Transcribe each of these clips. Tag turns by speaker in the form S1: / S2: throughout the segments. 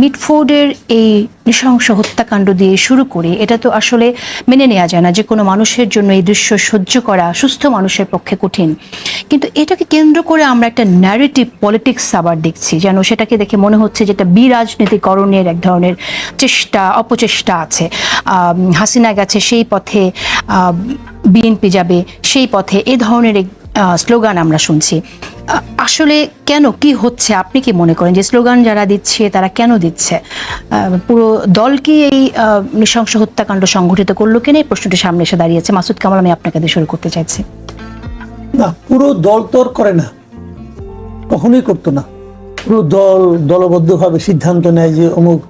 S1: মিটফোর্ডের এই নৃশংস হত্যাকাণ্ড দিয়ে শুরু করে, এটা তো আসলে মেনে নেওয়া যায় না যে কোনো মানুষের জন্য এই দৃশ্য সহ্য করা সুস্থ মানুষের পক্ষে কঠিন। কিন্তু এটাকে কেন্দ্র করে আমরা একটা ন্যারেটিভ পলিটিক্স আবার দেখছি, যেন সেটাকে দেখে মনে হচ্ছে যেটা বিরাজনীতিকরণের এক ধরনের চেষ্টা, অপচেষ্টা আছে। হাসিনা গেছে সেই পথে বিএনপি যাবে সেই পথে এ ধরনের স্লোগান আমরা শুনছি। আসলে কেন, কি হচ্ছে? আপনি কি মনে করেন যে স্লোগান যারা দিচ্ছে, তারা কেন দিচ্ছে? পুরো দল কি এই নৃশংস হত্যাকাণ্ড সংঘটিত করল কেন? এই প্রশ্নটি সামনে এসে দাঁড়িয়েছে। মাসুদ কামাল, আমি আপনাকে দিয়ে শুরু করতে চাইছি।
S2: না, পুরো দল তো আর করে না। কখনোই করতো না। পুরো দল দলবদ্ধভাবে সিদ্ধান্ত নেয় যে অমুক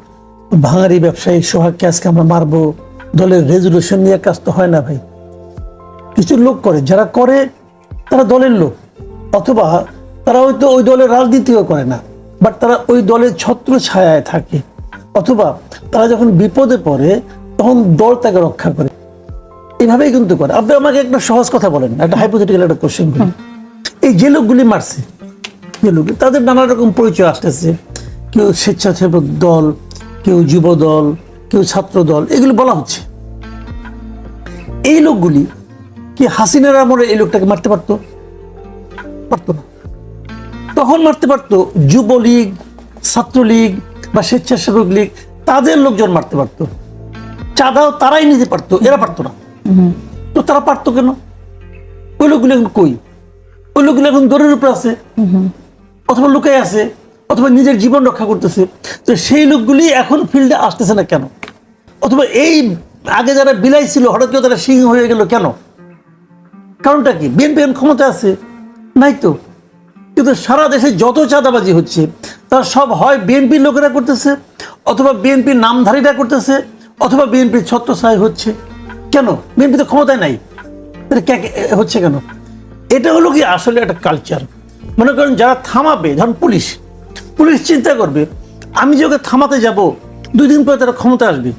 S2: ভাঙারি ব্যবসায়ী সোহাগকে আজকে আমরা মারবো। দলের রেজলিউশন নিয়ে কাজ তো হয় না ভাই। কিছু লোক করে। যারা করে তারা দলের লোক অথবা তারা হয়তো ওই দলের রাজনীতিও করে না বাট তারা ওই দলের ছত্র ছায়ায় থাকে অথবা তারা যখন বিপদে পড়ে তখন দল তাকে রক্ষা করে। এইভাবেই কিন্তু করে। আপনি আমাকে একটা সহজ কথা বলেন একটা হাইপোথেটিক্যাল একটা কোশ্চেন করি। এই যে লোকগুলি মারছে যে লোক তাদের নানা রকম পরিচয় আসতেছে। কেউ স্বেচ্ছাসেবক দল কেউ যুব দল কেউ ছাত্র দল এগুলি বলা হচ্ছে। এই লোকগুলি কি হাসিনার আমলে এই লোকটাকে মারতে পারতো? পারতো না। তখন মারতে পারতো যুবলীগ, ছাত্রলীগ বা স্বেচ্ছাসেবক লীগ, তাদের লোকজন মারতে পারতো। চাঁদাও তারাই নিতে পারতো, এরা পারতো না। তো তারা পারতো কেন? ওই লোকগুলো এখন কই? ওই লোকগুলো এখন দৌড়ের উপরে আছে। অথবা লুকাই আছে, অথবা নিজের জীবন রক্ষা করতেছে। তো সেই লোকগুলি এখন ফিল্ডে আসতেছে না কেন? অথবা এই আগে যারা বিলাই ছিল, হঠাৎ করে তারা সিংহ হয়ে গেল কেন? কারণটা কি? বিএনপি এখন ক্ষমতা আছে? নাই তো। কিন্তু সারা দেশে যত চাঁদাবাজি হচ্ছে, তার সব হয় বিএনপির লোকেরা করতেছে, অথবা বিএনপির নামধারীরা করতেছে, অথবা বিএনপির ছত্রছায় হচ্ছে। কেন? বিএনপি তো ক্ষমতায় নাই। হচ্ছে কেন? এটা হলো কি আসলে একটা কালচার মনে করেন যারা থামাবে, ধরুন পুলিশ পুলিশ চিন্তা করবে, আমি যে ওকে থামাতে যাব দুই দিন পরে তারা ক্ষমতা আসবে।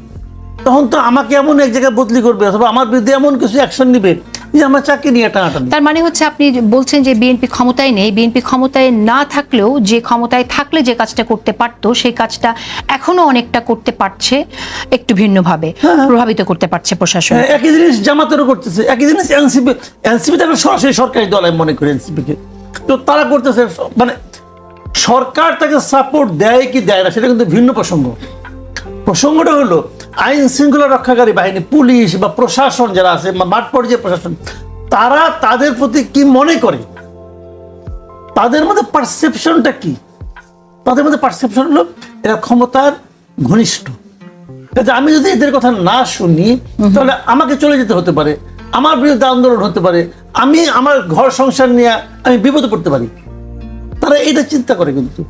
S2: তখন তো আমাকে এমন এক জায়গায় বদলি করবে, অথবা আমার বিরুদ্ধে এমন কিছু অ্যাকশন নিবে যে আমার চাকরি নিয়ে টানাটানি
S1: তার মানে হচ্ছে আপনি বলছেন যে বিএনপি ক্ষমতায় নেই বিএনপি ক্ষমতায় না থাকলেও যে ক্ষমতায় থাকলে যে কাজটা করতে পারতো সেই কাজটা এখনও অনেকটা করতে পারছে একটু ভিন্নভাবে প্রভাবিত করতে পারছে প্রশাসন।
S2: হ্যাঁ, একই জিনিস জামাতেরও করতেছে একই জিনিস এনসিপি এনসিপি তো সরাসরি সরকারি দল আমি মনে করি এনসিপি কে তো তারা করতেছে মানে সরকার তাকে সাপোর্ট দেয় কি দেয় না সেটা কিন্তু ভিন্ন প্রসঙ্গ। প্রসঙ্গটা হলো আইন শৃঙ্খলা রক্ষাকারী বাহিনী পুলিশ বা প্রশাসন যারা আছে বা মাঠ পর্যায়ে প্রশাসন তারা তাদের প্রতি কি মনে করে? তাদের মধ্যে পারসেপশনটা কি? তাদের মধ্যে পারসেপশন হলো এরা ক্ষমতার ঘনিষ্ঠ। আমি যদি এদের কথা না শুনি তাহলে আমাকে চলে যেতে হতে পারে আমার বিরুদ্ধে আন্দোলন হতে পারে আমি আমার ঘর সংসার নিয়ে আমি বিপদে পড়তে পারি। তারা এটা চিন্তা করে কিন্তু।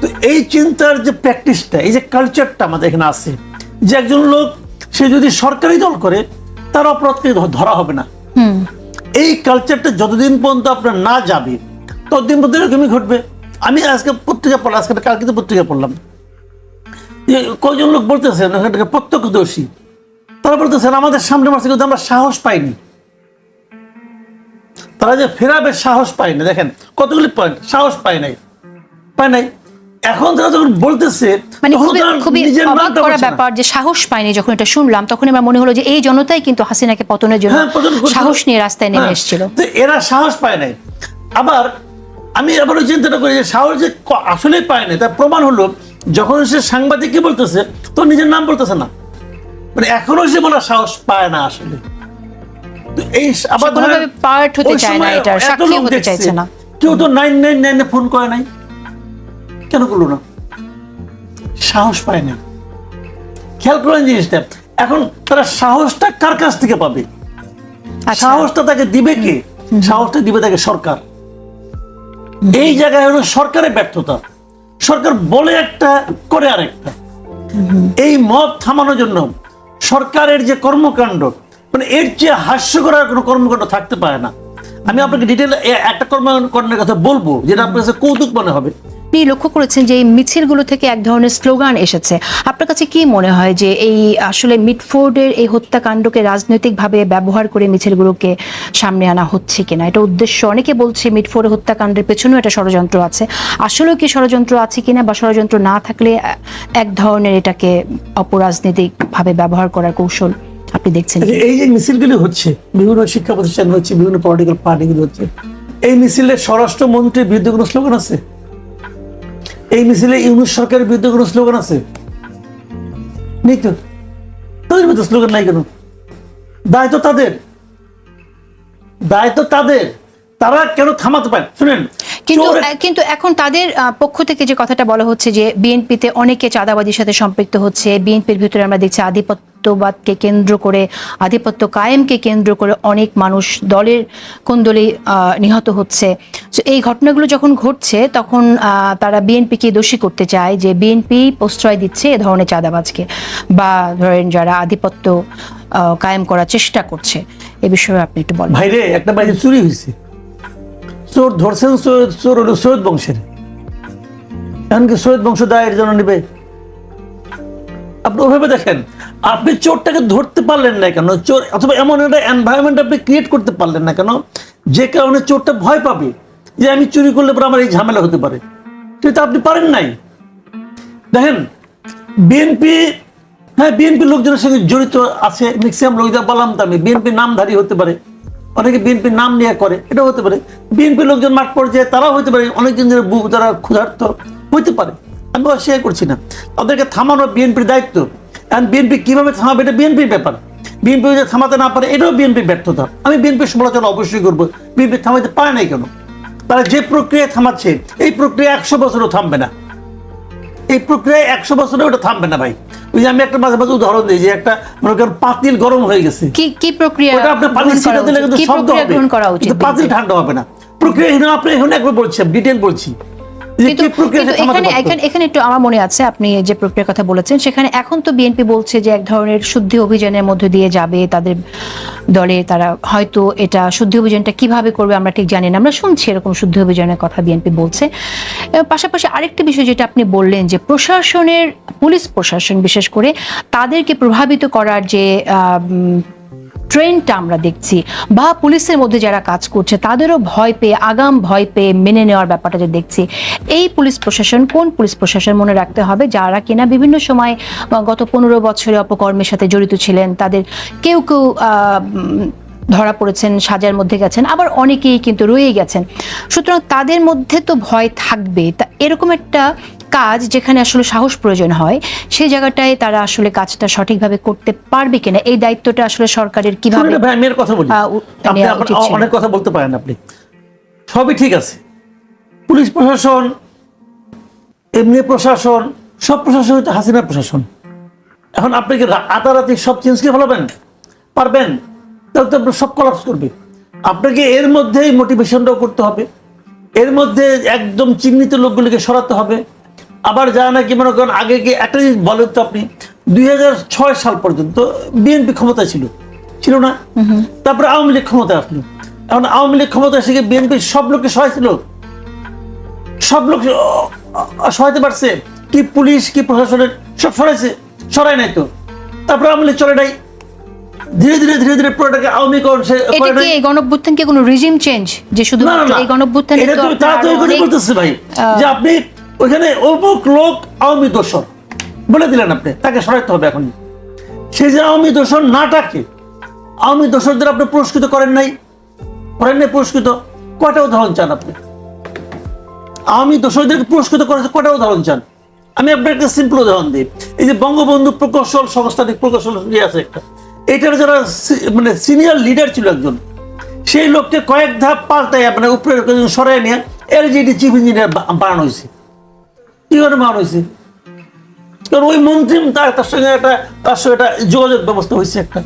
S2: তো এই চিন্তার যে প্র্যাকটিসটা এই যে কালচারটা আমাদের এখানে আছে যে একজন লোক সে যদি সরকারি দল করে তার অপরাধকে ধরা হবে না। এই কালচারটা যতদিন পর্যন্ত আপনার না যাবে ততদিন পর্যন্ত এরকমই ঘটবে। আমি আজকে পত্রিকা পড়লাম আজকে কালকে তো পত্রিকা পড়লাম। যে কয়জন লোক বলতেছেন ওখানটাকে প্রত্যক্ষদর্শী। তারা বলতেছেন আমাদের সামনে মাসে কিন্তু আমরা সাহস পাইনি। তারা যে ফেরাবে সাহস পায়নি দেখেন কতগুলি পয়েন্ট সাহস পায় নাই। পায় নাই। এখন তারা যখন বলতেছে
S1: মানে খুবই অবাক করা ব্যাপার যে সাহস যখন এটা শুনলাম তখন আমার মনে হলো যে এই জনতাই কিন্তু হাসিনাকে পতনের জন্য
S2: হ্যাঁ।
S1: সাহস নিয়ে রাস্তায় নেমে
S2: হ্যাঁ,
S1: এসেছিল।
S2: তো এরা সাহস পায় নাই। আবার আমি আবারও চিন্তাটা করি যে সাহস যে ক- আসলেই পায় নাই। তার প্রমাণ হলো যখন সে সাংবাদিককে বলতেছে তো নিজের নাম বলতেছে না। মানে এখনও সে বলার সাহস পায় না আসলে। এই আবার
S1: part হতে চায় না
S2: এত
S1: সাক্ষী হতে চাইছে না।
S2: কেউ তো নাইন নাইন নাইনে ফোন করে নাই। কেন করল না? সাহস পায় না। খেয়াল করেন জিনিসটা এখন তারা সাহসটা কার কাছ থেকে পাবে?
S1: আচ্ছা।
S2: সাহসটা তাকে দিবে কে? সাহসটা দিবে তাকে সরকার। এই জায়গায় হলো সরকারের ব্যর্থতা। সরকার বলে একটা করে আরেকটা। এই মত থামানোর জন্য সরকারের যে কর্মকাণ্ড মানে এর চেয়ে হাস্যকর আর কোনো কর্মকাণ্ড থাকতে পারে না। আমি আপনাকে ডিটেল একটা কর্মকাণ্ডের কথা বলব, যেটা আপনার কাছে কৌতুক মনে হবে।
S1: আপনি লক্ষ্য করেছেন যে এই মিছিলগুলো থেকে এক ধরনের স্লোগান এসেছে। আপনার কাছে কি মনে হয় যে এই আসলে মিটফোর্ডের এই হত্যাকাণ্ডকে রাজনৈতিকভাবে ব্যবহার করে মিছিলগুলোকে সামনে আনা হচ্ছে কিনা? এটা উদ্দেশ্য। অনেকে বলছে মিটফোর্ডের হত্যাকাণ্ডের পেছনেও একটা ষড়যন্ত্র আছে। আসলেও কি ষড়যন্ত্র আছে কিনা বা ষড়যন্ত্র না থাকলে এক ধরনের এটাকে অপরাজনৈতিকভাবে ব্যবহার করার কৌশল আপনি দেখছেন?
S2: আচ্ছা, এই যে মিছিলগুলি হচ্ছে বিভিন্ন শিক্ষা প্রতিষ্ঠান হচ্ছে বিভিন্ন পলিটিক্যাল পার্টিগুলি হচ্ছে এই মিছিলে স্বরাষ্ট্রমন্ত্রীর বিরুদ্ধে কোনো স্লোগান আছে? এই মিছিলে ইউনুস সরকারের বিরুদ্ধে কোনো স্লোগান আছে? নেই তো। তাদের বিরুদ্ধে স্লোগান নাই কেন? দায় তো তাদের। দায় তো তাদের। তারা কেন থামাতে পারে? শুনেন
S1: কিন্তু কিন্তু এখন তাদের পক্ষ থেকে যে কথাটা বলা হচ্ছে যে বিএনপিতে অনেকে চাঁদাবাজির সাথে সম্পৃক্ত হচ্ছে বিএনপির ভিতরে আমরা দেখছি আধিপত্যবাদকে কেন্দ্র করে আধিপত্য কায়েমকে কেন্দ্র করে অনেক মানুষ দলের কোন্দলেই আহ, নিহত হচ্ছে। So, এই ঘটনাগুলো যখন ঘটছে তখন আহ, তারা বিএনপিকে দোষী করতে চায় যে বিএনপি প্রশ্রয় দিচ্ছে এ ধরনের চাঁদাবাজকে বা ধরেন যারা আধিপত্য কায়েম করার চেষ্টা করছে। এ বিষয়ে আপনি একটু বলেন।
S2: ভাইরে একটা বাড়ি চুরি হয়েছে। চোর ধরছেন চোর- হলো সৈয়দ বংশের। এমনকি সৈয়দ বংশ দায়ের জন্য নেবে। আপনি ওভাবে দেখেন, আপনি চোরটাকে ধরতে পারলেন না কেন? চোর, অথবা এমন একটা এনভায়রনমেন্ট আপনি ক্রিয়েট করতে পারলেন না কেন? যে কারণে চোরটা ভয় পাবে যে আমি চুরি করলে পরে আমার এই ঝামেলা হতে পারে। কিন্তু আপনি পারেন নাই। দেখেন বিএনপি হ্যাঁ বিএনপি লোকজনের সঙ্গে জড়িত আছে। ম্যাক্সিমাম লোকজন বললাম তো আমি বিএনপি নামধারী হতে পারে। অনেকে বিএনপির নাম নিয়ে করে, এটা হতে পারে। বিএনপি লোকজন মাঠ পর্যায়ে, তারাও হতে পারে, অনেকজন যারা বুক তারা ক্ষুধার্ত, হইতে পারে। আমি অস্বীকার করছি না। তাদেরকে থামানো বিএনপির দায়িত্ব। এখন বিএনপি কীভাবে থামাবে, এটা বিএনপির ব্যাপার। বিএনপি যদি থামাতে না পারে, এটাও বিএনপির ব্যর্থতা। আমি বিএনপির সমালোচনা অবশ্যই করব। বিএনপি থামাতে পারে নাই কেন? তারা যে প্রক্রিয়া থামাচ্ছে, এই প্রক্রিয়া একশো বছরও থামবে না। এই প্রক্রিয়ায় একশো বছরে ওটা থামবে না ভাই। ওই যে আমি একটা মাঝে মাঝে উদাহরণ দিই যে একটা মনে করেন পাতিল গরম হয়ে গেছে।
S1: কি কি প্রক্রিয়া
S2: ওটা আপনি পানি ছিটা দিলে কিন্তু শব্দ হবে। কিন্তু পাতিল ঠান্ডা হবে না। প্রক্রিয়া এখানে আপনি এখন একবার বলছি ডিটেল বলছি।
S1: এখানে একটু আমার মনে আছে আপনি যে প্রক্রিয়ার কথা বলেছেন সেখানে এখন তো বিএনপি বলছে যে এক ধরনের শুদ্ধি অভিযানের মধ্যে দিয়ে যাবে তাদের দলে তারা হয়তো এটা শুদ্ধি অভিযানটা কীভাবে করবে আমরা ঠিক জানি না। আমরা শুনছি এরকম শুদ্ধি অভিযানের কথা বিএনপি বলছে। পাশাপাশি আরেকটি বিষয় যেটা আপনি বললেন যে প্রশাসনের, পুলিশ প্রশাসন বিশেষ করে, তাদেরকে প্রভাবিত করার যে ট্রেন্ডটা আমরা দেখছি। বা পুলিশের মধ্যে যারা কাজ করছে, তাদেরও ভয় পেয়ে, আগাম ভয় পেয়ে মেনে নেওয়ার ব্যাপারটা যে দেখছি। এই পুলিশ প্রশাসন, কোন পুলিশ প্রশাসন মনে রাখতে হবে? যারা কিনা বিভিন্ন সময় গত পনেরো বছরে অপকর্মের সাথে জড়িত ছিলেন, তাদের কেউ কেউ ধরা পড়েছেন, সাজার মধ্যে গেছেন, আবার অনেকেই কিন্তু রয়ে গেছেন। সুতরাং তাদের মধ্যে তো ভয় থাকবে তা এরকম একটা কাজ যেখানে আসলে সাহস প্রয়োজন হয় সেই জায়গাটায় তারা আসলে কাজটা সঠিকভাবে করতে পারবে কিনা? এই দায়িত্বটা আসলে সরকারের কীভাবে
S2: কথা বলি। অনেক কথা বলতে পারেন আপনি। সবই ঠিক আছে। পুলিশ প্রশাসন এমনি প্রশাসন সব প্রশাসন হচ্ছে হাসিনা প্রশাসন। এখন আপনি কি রাতারাতি সব চেঞ্জ করে ফেলাবেন? পারবেন? তাহলে তো সব কলাপস করবে। আপনাকে এর মধ্যেই মোটিভেশনটাও করতে হবে। এর মধ্যে একদম চিহ্নিত লোকগুলিকে সরাতে হবে। আবার যারা নাকি মনে করেন আগে কি একটা জিনিস বলেন তো আপনি দুই সাল পর্যন্ত বিএনপি ক্ষমতায় ছিল। ছিল না? তারপরে আওয়ামী লীগ ক্ষমতায় আসলো। এখন আওয়ামী লীগ ক্ষমতায় এসে বিএনপির সব লোককে সহায়ছিল সব লোক সহায়তে পারছে কি পুলিশ কি প্রশাসনের সব সরাইছে? সরাই নাই তো। তারপরে আওয়ামী লীগ চলে নাই। ধীরে ধীরে ধীরে ধীরে পুরোটাকে আওয়ামী করণ সে
S1: এটা
S2: করে
S1: কি এই গণঅভ্যুত্থান কি কোনো রিজিম চেঞ্জ যে শুধু
S2: না, না, না।
S1: এই গণঅভ্যুত্থানে
S2: এটা
S1: তো
S2: তো- তারা তো
S1: আপনার
S2: এই কথাই
S1: অনেক-
S2: বলতেছে ভাই। যে আপনি ওইখানে অমুক লোক আওয়ামী দোষর। বলে দিলেন আপনি, তাকে সরাইতে হবে এখন সে যে আওয়ামী দোষর নাটাকে আওয়ামী দোষরদের আপনি পুরস্কৃত করেন নাই? করেন নাই পুরস্কৃত? কটা উদাহরণ চান আপনি? আওয়ামী দোষরদেরকে পুরস্কৃত করেছে কয়টা উদাহরণ চান? আমি আপনার একটা সিম্পল উদাহরণ দিই। এই যে বঙ্গবন্ধু প্রকৌশল সংস্থানিক প্রকৌশল ইয়ে আছে একটা। এটার যারা মানে সিনিয়র লিডার ছিল একজন, সেই লোককে কয়েক ধাপ পাল্টাই মানে উপরে সরাই নিয়ে এলজিডি চিফ ইঞ্জিনিয়ার বানানো হয়েছে কি করে বানানো হয়েছে? কারণ ওই মন্ত্রী তার তার সঙ্গে একটা তার সঙ্গে একটা যোগাযোগ ব্যবস্থা হয়েছে একটা।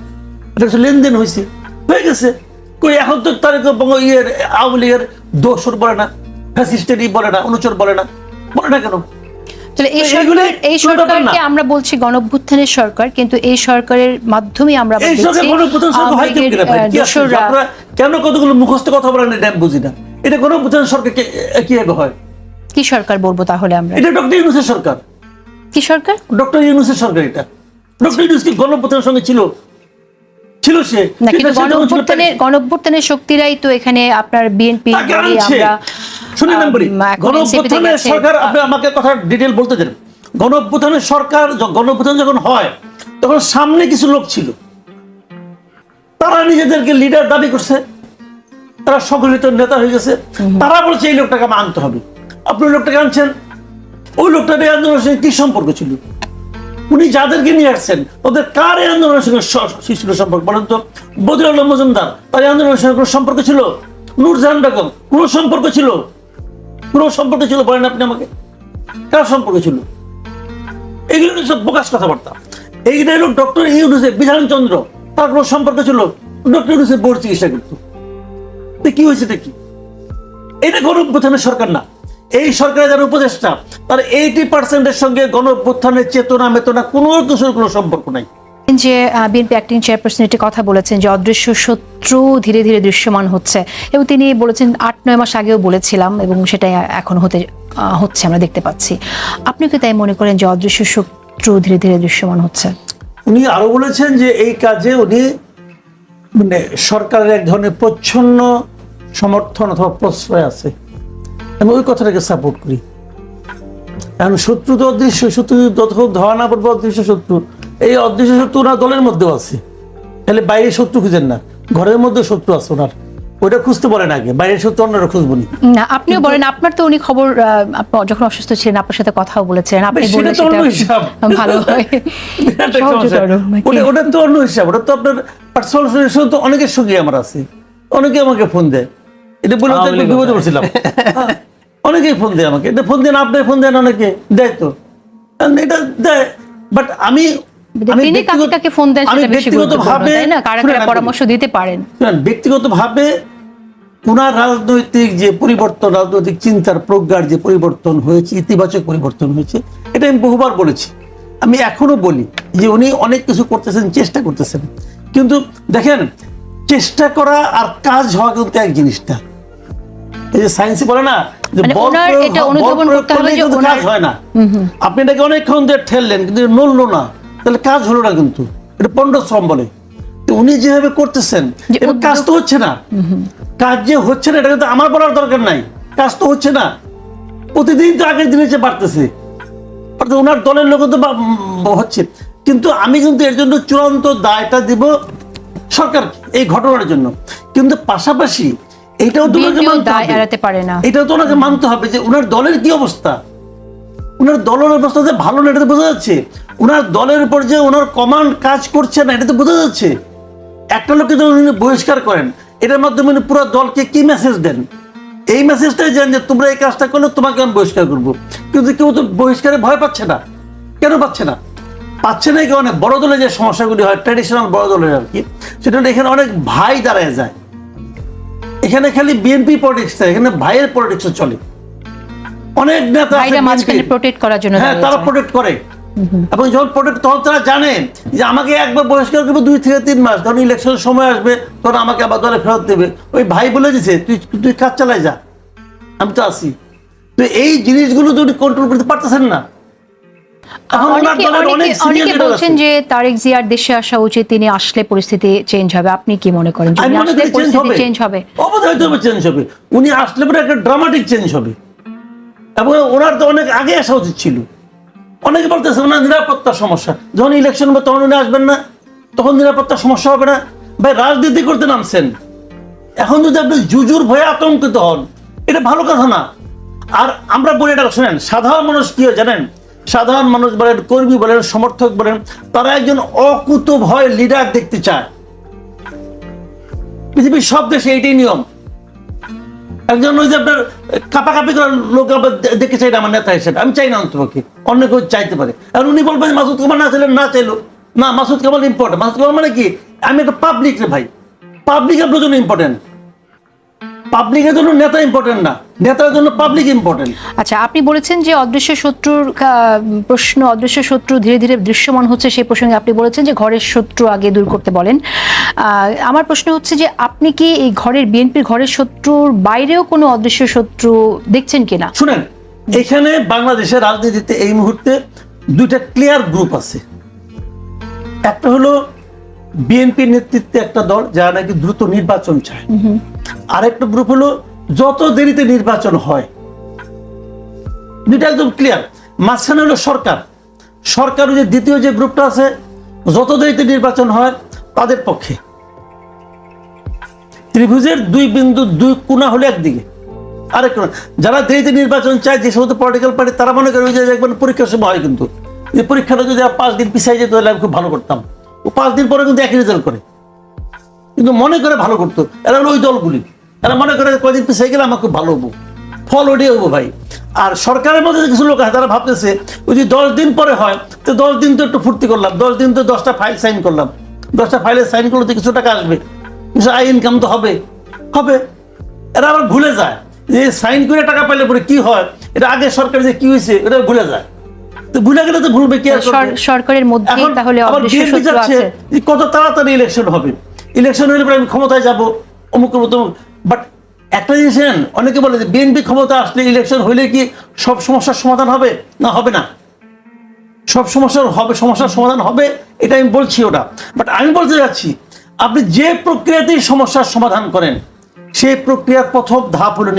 S2: একটা কিছু লেনদেন হয়েছে। হয়ে গেছে। কই এখন তো তার ইয়ের আওয়ামী লীগের দোষর বলে না ফ্যাসিস্টেরই বলে না অনুচর বলে না। বলে না কেন?
S1: এই সরকারকে আমরা বলছি গণঅভ্যুত্থানের সরকার কিন্তু এই সরকারের মাধ্যমে আমরা
S2: কেন কতগুলো মুখস্থ কথা বলেন এটা বুঝি না। এটা গণপ্রধান সরকার কে- কীভাবে হয়?
S1: কি সরকার বলব তাহলে আমরা?
S2: এটা ডক্টর ইউনুসের সরকার।
S1: কি সরকার?
S2: ডক্টর ইউনুসের সরকার এটা। ডক্টর ইউনুস কি গণপ্রধানের সঙ্গে ছিল? ছিল সে।
S1: না কিন্তু গণঅভ্যুত্থানের গণঅভ্যুত্থানের শক্তিরাই তো এখানে আপনার বিএনপি আমরা
S2: শুনে নেন বলি গণঅভ্যুত্থানের সরকার আপনি আমাকে কথা ডিটেল বলতে দেন। গণঅভ্যুত্থানের সরকার গণঅভ্যুত্থান যখন হয় তখন সামনে কিছু লোক ছিল। তারা নিজেদেরকে লিডার দাবি করছে। তারা সংগঠিত নেতা হয়ে গেছে। তারা বলছে এই লোকটাকে আমার আনতে হবে। আপনি লোকটাকে আনছেন? ওই লোকটার এই আন্দোলনের সঙ্গে কি সম্পর্ক ছিল? উনি যাদেরকে নিয়ে আসছেন, ওদের কার এই আন্দোলনের সঙ্গে ছিল সম্পর্ক? বলেন তো, বদির আলম মজুমদার, তার এই আন্দোলনের সঙ্গে কোনো সম্পর্ক ছিল? নূরজাহান বেগম, কোনো সম্পর্ক ছিল? কোনো সম্পর্ক ছিল বলেন আপনি আমাকে। কার সম্পর্ক ছিল? এগুলো সব প্রকাশ কথাবার্তা। এইটা হলো ডক্টর ইউনুসের বিধানচন্দ্র, তার কোনো সম্পর্ক ছিল? ডক্টর ইউনুসের বোর্ড চিকিৎসা করতো। কি হয়েছে এটা কি? এটা গণ অভ্যুত্থানের সরকার না। এই সরকারের যারা উপদেষ্টা তার এইটি পার্সেন্টের সঙ্গে গণ অভ্যুত্থানের চেতনা মেতনা কোনো কিছুর কোনো সম্পর্ক নাই।
S1: যে বিএনপি অ্যাক্টিং চেয়ারপারসন একটি কথা বলেছেন যে অদৃশ্য শত্রু ধীরে ধীরে দৃশ্যমান হচ্ছে। এবং তিনি বলেছেন আট নয় মাস আগেও বলেছিলাম এবং সেটাই এখন হতে হচ্ছে আমরা দেখতে পাচ্ছি। আপনি কি তাই মনে করেন যে অদৃশ্য শত্রু ধীরে ধীরে দৃশ্যমান হচ্ছে?
S2: উনি আরও বলেছেন যে এই কাজে উনি মানে সরকারের এক ধরনের প্রচ্ছন্ন সমর্থন অথবা প্রশ্রয় আছে। আমি ওই কথাটাকে সাপোর্ট করি। কারণ শত্রু তো অদৃশ্য শত্রু যতক্ষণ ধরা না পড়বে অদৃশ্য শত্রু। এই অদৃশ্য শত্রু ওনার দলের মধ্যেও আছে। তাহলে বাইরে শত্রু খুঁজেন না। ঘরের মধ্যে শত্রু আছে ওনার। ওইটা খুঁজতে বলেন আগে। বাইরের অন্যরা খুঁজবো না।
S1: আপনিও বলেন আপনার তো উনি খবর যখন অসুস্থ ছিলেন আপনার সাথে কথাও বলেছিলেন আপনি
S2: সেটা
S1: ভালো হয়?
S2: ওটা ওটা তো অন্য হিসাব। ওটা তো আপনার পার্সোনাল তো অনেকের সঙ্গে আমার আছে। অনেকে আমাকে ফোন দেয়। এটা বলে বিপদে পড়ছিলাম। অনেকেই ফোন দেয় আমাকে। ফোন দেন আপনি ফোন দেন অনেকে। দেয় তো। এটা দেয়। বাট আমি আমি ব্যক্তিগতভাবে ওনার রাজনৈতিক যে পরিবর্তন রাজনৈতিক চিন্তার প্রজ্ঞার যে পরিবর্তন হয়েছে ইতিবাচক পরিবর্তন হয়েছে এটা বহুবার বলেছি। আমি এখনও বলি যে উনি অনেক কিছু করতেছেন চেষ্টা করতেছেন। কিন্তু দেখেন চেষ্টা করা আর কাজ হওয়া কিন্তু এক জিনিসটা। এই যে সায়েন্সে বলে না
S1: মানে
S2: আপনি এটাকে অনেকক্ষণ ধরে ঠেললেন কিন্তু নড়লো না। তাহলে কাজ হলো না কিন্তু। এটা পণ্ড শ্রম বলে। তো উনি যেভাবে করতেছেন কাজ তো হচ্ছে না। কাজ যে হচ্ছে না এটা কিন্তু আমার বলার দরকার নাই। কাজ তো হচ্ছে না। প্রতিদিন তো আগের দিনের চেয়ে বাড়তেছে। অর্থাৎ ওনার দলের লোক তো হচ্ছে। কিন্তু আমি কিন্তু এর জন্য চূড়ান্ত দায়টা দিব সরকার এই ঘটনার জন্য। কিন্তু পাশাপাশি এটাও তো ওনাকে মানতে হবে।
S1: এড়াতে পারে না।
S2: এটাও তো ওনাকে মানতে হবে যে ওনার দলের কি অবস্থা? ওনার দলের অবস্থা যে ভালো না এটা তো বোঝা যাচ্ছে। ওনার দলের উপর যে ওনার কমান্ড কাজ করছে না এটা তো বোঝা যাচ্ছে। একটা লোককে যখন উনি বহিষ্কার করেন। এটার মাধ্যমে উনি পুরো দলকে কি মেসেজ দেন? এই মেসেজটাই দেন যে তোমরা এই কাজটা করলে তোমাকে আমি বহিষ্কার করব। কিন্তু কেউ তো বহিষ্কারে ভয় পাচ্ছে না। কেন পাচ্ছে না? পাচ্ছে না কি অনেক বড় দলে যে সমস্যাগুলি হয় ট্র্যাডিশনাল বড় দলের আর কি। সেটা এখানে অনেক ভাই দাঁড়ায় যায়। এখানে খালি বিএনপি পলিটিক্স না এখানে ভাইয়ের পলিটিক্স চলে। অনেক নেতা
S1: ভাইরা মাঝখানে
S2: BNP
S1: প্রোটেক্ট করার জন্য
S2: হ্যাঁ তারা। প্রোটেক্ট করে। এবং যখন প্রোটেক্ট তখন তারা জানে যে আমাকে একবার বহিষ্কার করবে দুই থেকে তিন মাস যখন ইলেকশন সময় আসবে তখন আমাকে আবার দলে ফেরত দেবে। ওই ভাই বলে দিছে তুই তুই কাজ চালাই যা আমি তো আসি তো এই জিনিসগুলো তো কন্ট্রোল করতে পারতেছেন না।
S1: অনেকে
S2: দলের অনেক
S1: অনেকে-
S2: senior
S1: অনেকে
S2: leader
S1: বলছেন যে তারেক জিয়ার দেশে আসা উচিত তিনি আসলে পরিস্থিতি চেঞ্জ হবে। আপনি কি মনে করেন যে
S2: আমি
S1: উনি আসলে
S2: করি চেঞ্জ
S1: পরিস্থিতি চেঞ্জ হবে?
S2: অবধারিত চেঞ্জ হবে। উনি আসলে পরে একটা ড্রামাটিক চেঞ্জ হবে। এবং ওনার তো অনেক আগে আসা উচিত ছিল। অনেকে বলতেছে ওনার নিরাপত্তার সমস্যা। যখন ইলেকশন হবে তখন উনি আসবেন না। তখন নিরাপত্তার সমস্যা হবে না। ভাই রাজনীতি করতে নামছেন। এখন যদি আপনি জুজুর ভয়ে আতঙ্কিত হন এটা ভালো কথা না। আর আমরা বলি এটা শুনেন সাধারণ মানুষ কি জানেন? সাধারণ মানুষ বলেন, কর্মী বলেন, সমর্থক বলেন, তারা একজন অকুত ভয় লিডার দেখতে চায়। পৃথিবীর সব দেশে এইটাই নিয়ম। একজন ওই যে আপনার কাপাকাপি করার লোক আবার দেখে চাই না আমার নেতা হিসেবে। আমি চাই না অন্তপক্ষে। অন্য কেউ চাইতে পারে। আর উনি বলবেন মাসুদ কামাল না চাইলেন না চাইলো। না, মাসুদ কামাল ইম্পর্টেন্ট মাসুদ কামাল মানে কি? আমি একটা পাবলিক রে ভাই। পাবলিক আপনার জন্য ইম্পর্টেন্ট পাবলিকের জন্য নেতা ইম্পর্টেন্ট না। নেতার জন্য পাবলিক ইম্পর্টেন্ট
S1: আচ্ছা আপনি বলেছেন যে অদৃশ্য শত্রুর প্রশ্ন অদৃশ্য শত্রু ধীরে ধীরে দৃশ্যমান হচ্ছে সেই প্রসঙ্গে আপনি বলেছেন যে ঘরের শত্রু আগে দূর করতে বলেন। আমার প্রশ্ন হচ্ছে যে আপনি কি এই ঘরের বিএনপির ঘরের শত্রুর বাইরেও কোনো অদৃশ্য শত্রু দেখছেন কিনা?
S2: শুনেন এখানে বাংলাদেশের রাজনীতিতে এই মুহূর্তে দুইটা ক্লিয়ার গ্রুপ আছে। একটা হলো বিএনপি নেতৃত্বে একটা দল যারা নাকি দ্রুত নির্বাচন চায়। আরেকটা গ্রুপ হলো, যত দেরিতে নির্বাচন হয়, দুইটা একদম ক্লিয়ার মাঝখানে হলো সরকার। সরকার যে দ্বিতীয় যে গ্রুপটা আছে, যত দেরিতে নির্বাচন হয়, তাদের পক্ষে। ত্রিভুজের দুই বিন্দু, দুই কোণা হলো একদিকে। আরেক যারা দেরিতে নির্বাচন চায়, যে সমস্ত পলিটিক্যাল পার্টি তারা মনে করে যে একবার পরীক্ষার সময় হয় কিন্তু। যে পরীক্ষাটা যদি পাঁচ দিন পিছিয়ে যেত, তাহলে আমি খুব ভালো করতাম। ও পাঁচ দিন পরে কিন্তু একই রেজাল্ট করে। কিন্তু মনে করে ভালো করতো। এরা হলো ওই দলগুলি। এরা মনে করে কয়দিন পিছিয়ে গেলে আমার খুব ভালো হব। ফল ওটাই হব ভাই। আর সরকারের মধ্যে কিছু লোক আছে, তারা ভাবতেছে, ওই যে দশ দিন পরে হয়, তো দশ দিন তো একটু ফুর্তি করলাম, দশ দিন তো দশটা ফাইল সাইন করলাম। দশটা ফাইলে সাইন করলে তো কিছু টাকা আসবে। কিছু আই ইনকাম তো হবে। হবে। এরা আবার ভুলে যায়। যে সাইন করে টাকা পাইলে পরে কি হয়, এটা আগে সরকার যে কি হয়েছে এটা ভুলে যায়। তো ভুলে গেলে তো ভুলবে কি আর
S1: সরকারের মধ্যে তাহলে
S2: আবার কত তাড়াতাড়ি ইলেকশন হবে। ইলেকশন হলে পরে আমি ক্ষমতায় যাব অমুক বাট একটা জিনিস অনেকে বলে যে বিএনপি ক্ষমতা আসলে ইলেকশন হলে কি সব সমস্যার সমাধান হবে? না হবে না। সব সমস্যার হবে সমস্যার সমাধান হবে এটা আমি বলছি ওটা। বাট আমি বলতে যাচ্ছি আপনি যে প্রক্রিয়াতেই সমস্যার সমাধান করেন সেই প্রক্রিয়ার প্রথম ধাপ হলো।